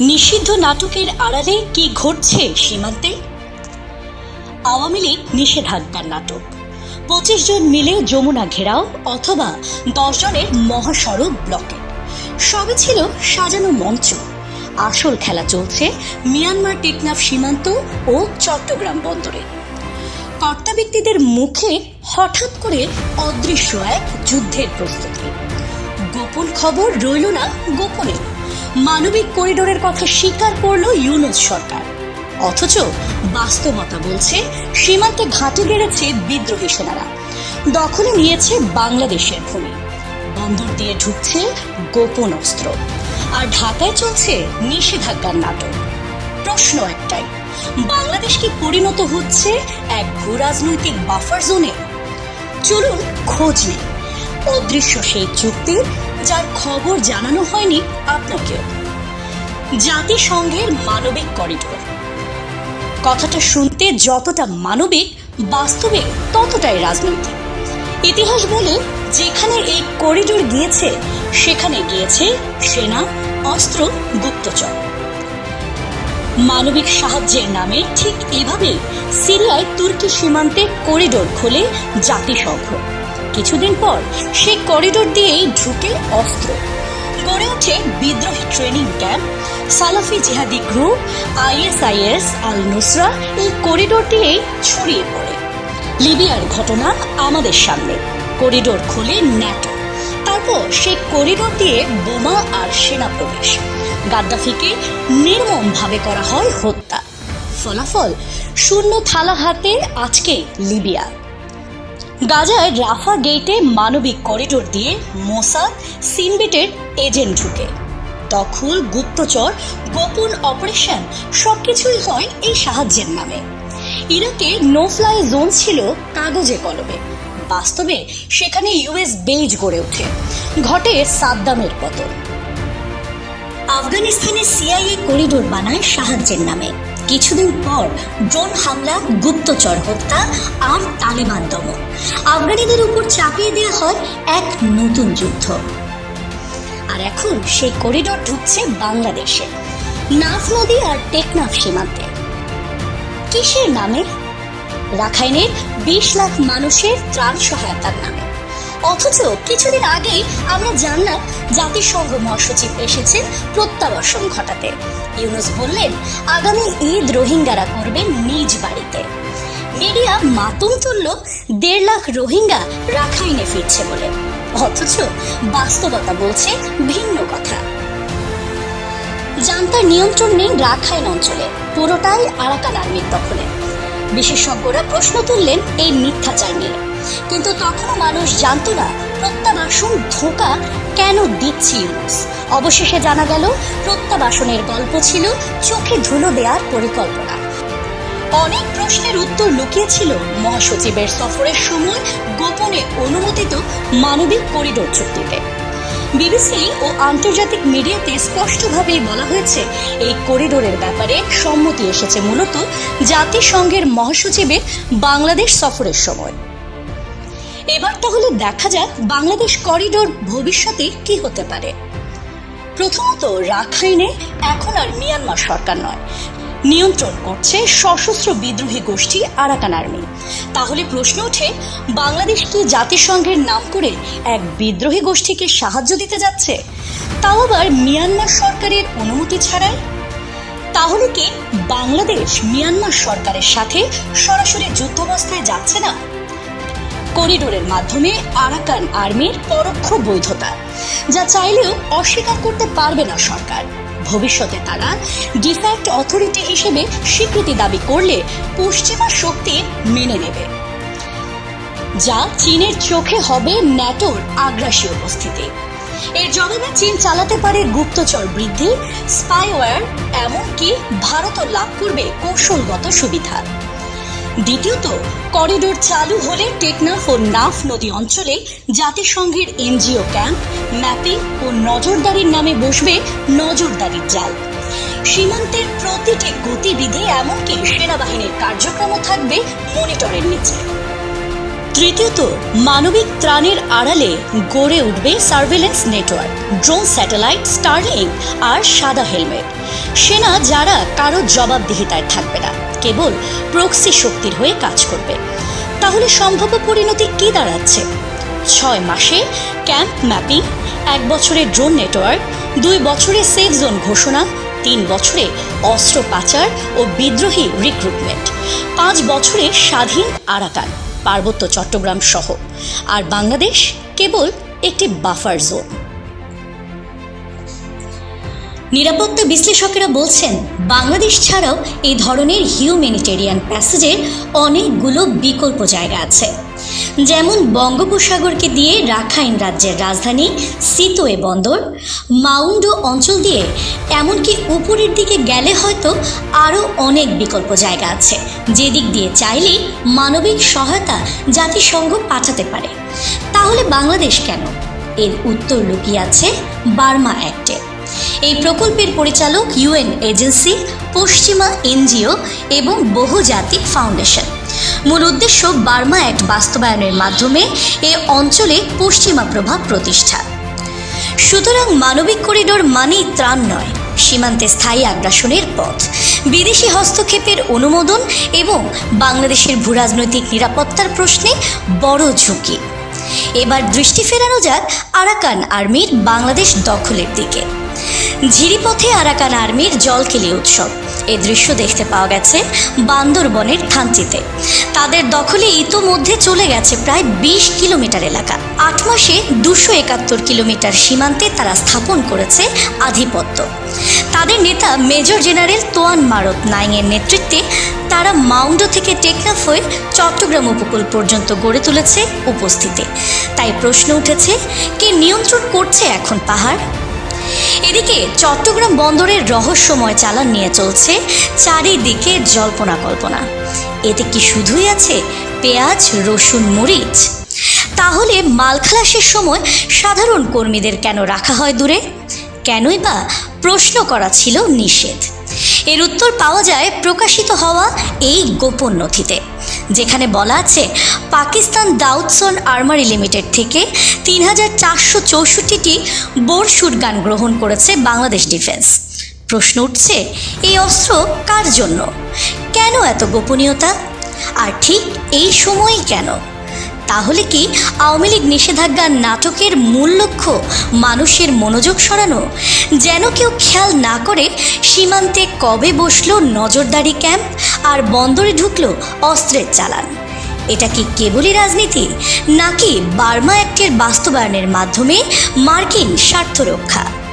নিষিদ্ধ নাটকের আড়ালে কি ঘটছে সীমান্তে? আওয়ামী লীগ নিষেধাজ্ঞার নাটক। পঁচিশ জন মিলে যমুনা ঘেরাও অথবা দশ জনের মহাসড়ক ব্লকে। সবে ছিল সাজানো মঞ্চ। আসল খেলা চলছে মিয়ানমার টেকনাফ সীমান্ত ও চট্টগ্রাম বন্দরে। কর্তা ব্যক্তিদের মুখে হঠাৎ করে অদৃশ্য এক যুদ্ধের প্রস্তুতি। গোপন খবর রইল না গোপনে। মানবিক করিডোরের কথা স্বীকার করল ইউনুস সরকার। অথচ বাস্তবতা বলছে, সীমান্তে ঘাটে গেড়েছে বিদ্রোহী সেনারা। দখলে নিয়েছে বাংলাদেশের ভূমি। বন্দর দিয়ে ঢুকছে গোপন অস্ত্র। আর ঢাকায় চলছে নিষেধাজ্ঞার নাটক। প্রশ্ন একটাই, বাংলাদেশ কি পরিণত হচ্ছে এক ভূরাজনৈতিক বাফার জোনে চলুন খোঁজ নেই। অদৃশ্য সেই চুক্তি যার খবর জানানো হয়নি আপনাকেও। জাতিসংঘের মানবিক করিডোর। কথাটা শুনতে যতটা মানবিক, বাস্তবে ততটাই রাজনৈতিক। ইতিহাস বলে যেখানে এই করিডোর গিয়েছে, সেখানে গিয়েছে সেনা, অস্ত্র, গুপ্তচর। মানবিক সাহায্যের নামে ঠিক এভাবেই সিরিয়ায় তুর্কি সীমান্তে করিডোর খোলে জাতিসংঘ। কিছুদিন পর সেই করিডোর দিয়েই ঢুকে অস্ত্র। গড়ে ওঠে বিদ্রোহী ট্রেনিং ক্যাম্প, সালাফি জিহাদি গ্রুপ, আইএসআইএস আল নুসরা এই করিডোর দিয়েই ছড়িয়ে পড়ে। লিবিয়ার ঘটনা আমাদের সামনে। করিডোর খুলে ন্যাটো। তারপর সেই করিডোর দিয়ে বোমা আর সেনা প্রবেশ। গাদ্দাফিকে নির্মমভাবে করা হয় হত্যা। ফলাফল, শূন্য থালা হাতে আজকে লিবিয়া। গাজায় রাফা গেটে মানবিক করিডোর দিয়ে মোসাদ সিনবিটের এজেন্ট ঢুকে। দখল, গুপ্তচর, গোপন অপারেশন সবকিছুই হয় এই সাহায্যের নামে। ইরাকে নো ফ্লাই জোন ছিল কাগজে কলমে। বাস্তবে সেখানে ইউএস বেজ গড়ে ওঠে। ঘটে সাদ্দামের পতন। আফগানিস্তানে সিআইএ করিডোর বানায় সাহায্যের নামে। কিছুদিন পর ড্রোন হামলা, গুপ্তচর হত্যা, আর তালেবান দমন। আফগানিদের উপর চাপিয়ে দেওয়া হয় এক নতুন যুদ্ধ। আর এখন সেই করিডোর ঢুকছে বাংলাদেশে। নাফ নদী আর টেকনাফ সীমান্তে। কিসের নামে? রাখাইনের বিশ লাখ মানুষের ত্রাণ সহায়তার নামে। অথচ কিছুদিন আগেই আমরা জানলাম জাতিসংঘ মহাসচিব এসেছেন প্রত্যাবাসন ঘটাতে। ইউনুস বললেন, আগামী ঈদ রোহিঙ্গারা করবেন নিজ বাড়িতে। মিডিয়া মাতুম তুলল, দেড় লাখ রোহিঙ্গা রাখাইনে ফিরছে বলে। অথচ বাস্তবতা বলছে ভিন্ন কথা। জান্তার নিয়ন্ত্রণ নেই রাখাইন অঞ্চলে, পুরোটাই আরাকান আর্মির দখলে। বিশেষজ্ঞরা প্রশ্ন তুললেন এই মিথ্যাচার নিয়ে। কিন্তু তখনও মানুষ জানতো না, প্রত্যাবাসন ধোকা কেন দিচ্ছি ইউনুস? অবশেষে জানা গেল, প্রত্যাবাসনের গল্প ছিল চোখে ধুলো দেওয়ার পরিকল্পনা। অনেক প্রশ্নের উত্তর লুকিয়েছিল মহাসচিবের সফরের সময় গোপনে অনুমোদিত মানবিক করিডোর চুক্তিতে। বিবিসি ও আন্তর্জাতিক মিডিয়াতে স্পষ্টভাবেই বলা হয়েছে, এই করিডোরের ব্যাপারে সম্মতি এসেছে মূলত জাতিসংঘের মহাসচিবের বাংলাদেশ সফরের সময়। এবার তাহলে দেখা যাক বাংলাদেশ করিডোর ভবিষ্যতে কি হতে পারে। প্রথমত, রাখাইনে এখন আর মিয়ানমার সরকার নয়। নিয়ন্ত্রণ করছে সশস্ত্র বিদ্রোহী গোষ্ঠী আরাকান আর্মি। তাহলে প্রশ্ন ওঠে, বাংলাদেশ কি জাতিসংঘের নাম করে এক বিদ্রোহী গোষ্ঠীকে সাহায্য দিতে যাচ্ছে? তাও আবার মিয়ানমার সরকারের অনুমতি ছাড়াই? তাহলে কি বাংলাদেশ মিয়ানমার সরকারের সাথে সরাসরি যুদ্ধাবস্থায় যাচ্ছে না? করিডোরের মাধ্যমে আরাকান আর্মির পরোক্ষ বৈধতা, যা চাইলেও অস্বীকার করতে পারবে না সরকার। ভবিষ্যতে তারা ডিফ্যাক্ট অথরিটি হিসেবে স্বীকৃতি দাবি করলে পশ্চিমা শক্তি মেনে নেবে, যা চীনের চোখে হবে ন্যাটোর আগ্রাসী উপস্থিতি এর জবাবে চীন চালাতে পারে গুপ্তচর বৃদ্ধি, স্পাইওয়্যার, এমনকি ভারতও লাভ করবে কৌশলগত সুবিধা। দ্বিতীয়ত, করিডোর চালু হলে টেকনাফ ও নাফ নদী অঞ্চলে জাতিসংঘের এনজিও ক্যাম্প, ম্যাপিং ও নজরদারির নামে বসবে নজরদারির জাল। সীমান্তের প্রতিটি গতিবিধি এমনকি সেনাবাহিনীর কার্যক্রমও থাকবে মনিটরের নিচে। তৃতীয়ত, মানবিক ত্রাণের আড়ালে গড়ে উঠবে surveillance network, drone satellite, Starlink আর সাদা হেলমেট। সেনা যারা কারও জবাবদিহিতায় থাকবে না। কেবল প্রক্সি শক্তির হয়ে কাজ করবে। তাহলে সম্ভাব্য পরিণতি কি দাঁড়াচ্ছে? ছয় মাসে ক্যাম্প ম্যাপিং, এক বছরে ড্রোন নেটওয়ার্ক, দুই বছরে সেফ জোন ঘোষণা, তিন বছরে অস্ত্র পাচার ও বিদ্রোহী রিক্রুটমেন্ট, পাঁচ বছরে স্বাধীন আরাকান, পার্বত্য চট্টগ্রাম সহ। আর বাংলাদেশ কেবল একটি বাফার জোন। নিরাপত্তা বিশ্লেষকেরা বলছেন, বাংলাদেশ ছাড়াও এই ধরনের হিউম্যানিটেরিয়ান প্যাসেজের অনেকগুলো বিকল্প জায়গা আছে। যেমন বঙ্গোপসাগরকে দিয়ে রাখাইন রাজ্যের রাজধানী সিতোয়ে বন্দর, মাউন্ডো অঞ্চল দিয়ে, এমনকি উপরের দিকে গেলে হয়তো আরও অনেক বিকল্প জায়গা আছে। যেদিক দিয়ে চাইলেই মানবিক সহায়তা জাতিসংঘ পাঠাতে পারে। তাহলে বাংলাদেশ কেন? এর উত্তর লুকিয়ে আছে বার্মা অ্যাক্টে। এই প্রকল্পের পরিচালক ইউএন এজেন্সি, পশ্চিমা এনজিও এবং বহুজাতিক ফাউন্ডেশন। মূল উদ্দেশ্য বার্মা অ্যাক্ট বাস্তবায়নের মাধ্যমে এ অঞ্চলে পশ্চিমা প্রভাব প্রতিষ্ঠা। সুতরাং মানবিক করিডোর মানেই ত্রাণ নয়, সীমান্তে স্থায়ী আগ্রাসনের পথ। বিদেশি হস্তক্ষেপের অনুমোদন এবং বাংলাদেশের ভূরাজনৈতিক নিরাপত্তার প্রশ্নে বড় ঝুঁকি। এবার দৃষ্টি ফেরানো যাক আরাকান আর্মির বাংলাদেশ দখলের দিকে। ঝিরিপথে আরাকান আর্মির জলকেলি উৎসব। এ দৃশ্য দেখতে পাওয়া গেছে বান্দরবনের থানচিতে। তাদের দখলে ইতোমধ্যে চলে গেছে প্রায় বিশ কিলোমিটার এলাকা। আট মাসে দুশো একাত্তর কিলোমিটার সীমান্তে তারা স্থাপন করেছে আধিপত্য। তাদের নেতা মেজর জেনারেল তোয়ান মারত নাইংয়ের নেতৃত্বে তারা মাউন্ডো থেকে টেকনাফ হয়ে চট্টগ্রাম উপকূল পর্যন্ত গড়ে তুলেছে উপস্থিতি। তাই প্রশ্ন উঠেছে, কে নিয়ন্ত্রণ করছে এখন পাহাড়? এদিকে চট্টগ্রাম বন্দরের রহস্যময় চালান নিয়ে চলছে চারিদিকে জল্পনা কল্পনা। এতে কি শুধুই আছে পেঁয়াজ, রসুন, মরিচ? তাহলে মাল খালাসের সময় সাধারণ কর্মীদের কেন রাখা হয় দূরে? কেনই বা প্রশ্ন করা ছিল নিষেধ। এর উত্তর পাওয়া যায় প্রকাশিত হওয়া এই গোপন নথিতে। যেখানে বলা আছে, পাকিস্তান দাউদসন আর্মারি লিমিটেড থেকে তিন হাজার চারশো চৌষট্টিটি বোর গান গ্রহণ করেছে বাংলাদেশ ডিফেন্স। প্রশ্ন উঠছে, এই অস্ত্র কার জন্য? কেন এত গোপনীয়তা? আর ঠিক এই সময়ই কেন? তাহলে কি আওয়ামী লীগ নিষেধাজ্ঞার নাটকের মূল লক্ষ্য মানুষের মনোযোগ সরানো? যেন কেউ খেয়াল না করে সীমান্তে কবে বসল নজরদারি ক্যাম্প আর বন্দরে ঢুকলো অস্ত্রের চালান? এটা কি কেবলই রাজনীতি, নাকি বার্মা অ্যাক্টের বাস্তবায়নের মাধ্যমে মার্কিন স্বার্থ রক্ষা